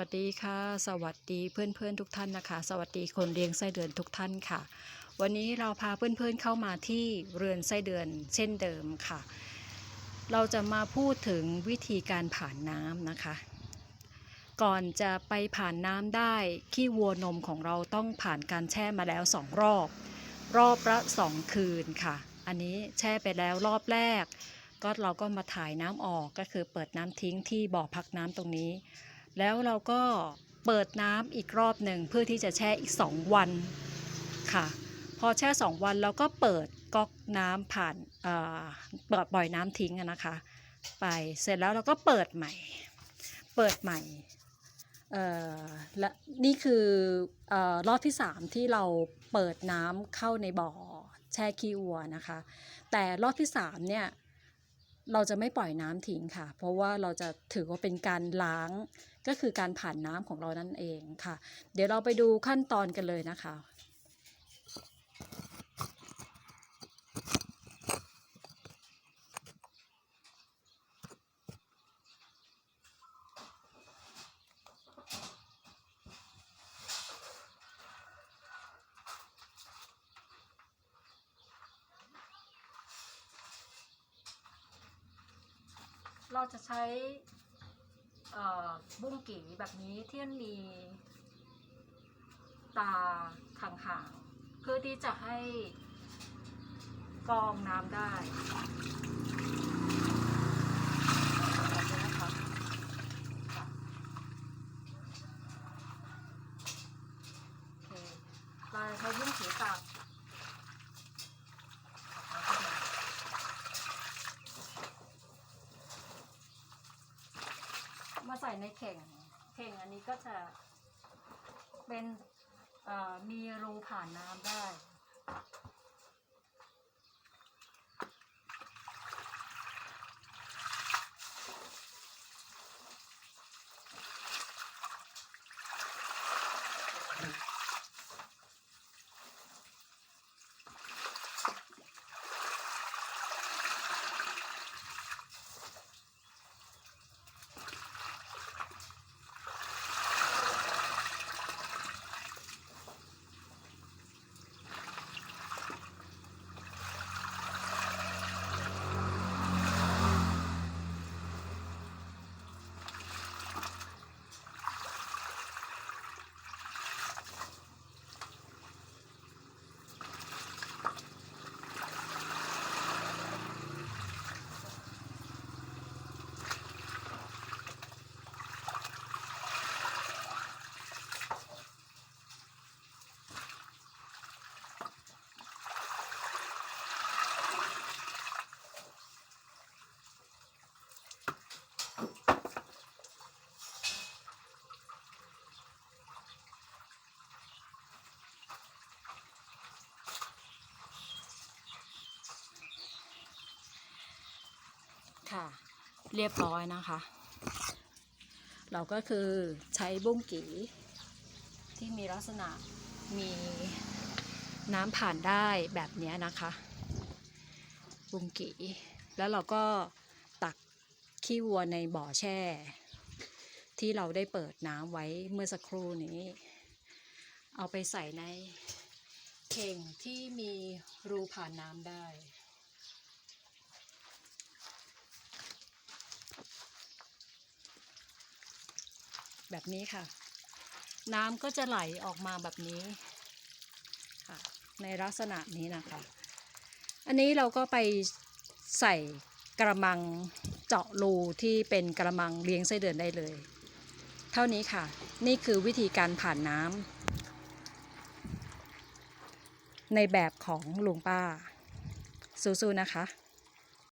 วัสดีค่ะ สวัสดีเพื่อนๆทุกท่านนะคะ สวัสดีคนเลี้ยงไส้เดือนทุกท่านค่ะ วันนี้เราพาเพื่อนๆเข้ามาที่เรือนไส้เดือนเช่นเดิมค่ะ เราจะมาพูดถึงวิธีการผ่านน้ำนะคะ ก่อนจะไปผ่านน้ำได้ขี้วัวนมของเราต้องผ่านการแช่มาแล้วสองรอบ รอบละสองคืนค่ะ อันนี้แช่ไปแล้วรอบแรก ก็เราก็มาถ่ายน้ำออกก็คือเปิดน้ำทิ้งที่บ่อพักน้ำตรงนี้ แล้วเราก็เปิดน้ำอีกรอบหนึ่งเพื่อที่จะแช่อีก 2 วันค่ะ พอแช่ 2 วันเราก็เปิดก๊อกน้ำผ่านเปิดปล่อยน้ำทิ้งนะคะ ไปเสร็จแล้วเราก็เปิดใหม่ เปิดใหม่และนี่คือเออรอบที่ 3 ที่เราเปิดน้ำเข้าในบ่อแช่ขี้วัวนะคะ แต่รอบที่3เนี่ย เราจะไม่ปล่อยน้ำทิ้งค่ะ เพราะว่าเราจะถือว่าเป็นการล้างก็คือการผ่านน้ำของเรานั่นเองค่ะ เดี๋ยวเราไปดูขั้นตอนกันเลยนะคะ เราจะใช้บุ้งกี่แบบนี้ที่มันมีตาห่างๆเพื่อที่จะให้กรองน้ำได้แบบนี้นะคะโอเคเราใช้บุ้งกี่ตักมา ใส่ในเข่ง เข่งอันนี้ก็จะเป็นมีรูผ่านน้ำได้ ค่ะ เรียบร้อยนะคะ เราก็คือใช้บุ้งกีที่มีลักษณะมีน้ำผ่านได้แบบนี้นะคะบุ้งกีแล้วเราก็ตักขี้วัวในบ่อแช่ ที่เราได้เปิดน้ำไว้เมื่อสักครู่นี้ เอาไปใส่ในเข่งที่มีรูผ่านน้ำได้ แบบนี้ค่ะ น้ำก็จะไหลออกมาแบบนี้ค่ะ ในลักษณะนี้นะคะ อันนี้เราก็ไปใส่กระมังเจาะรูที่เป็นกระมังเลี้ยงไส้เดือนได้เลย เท่านี้ค่ะ นี่คือวิธีการผ่านน้ำในแบบของลุงป้าสู้ๆนะคะ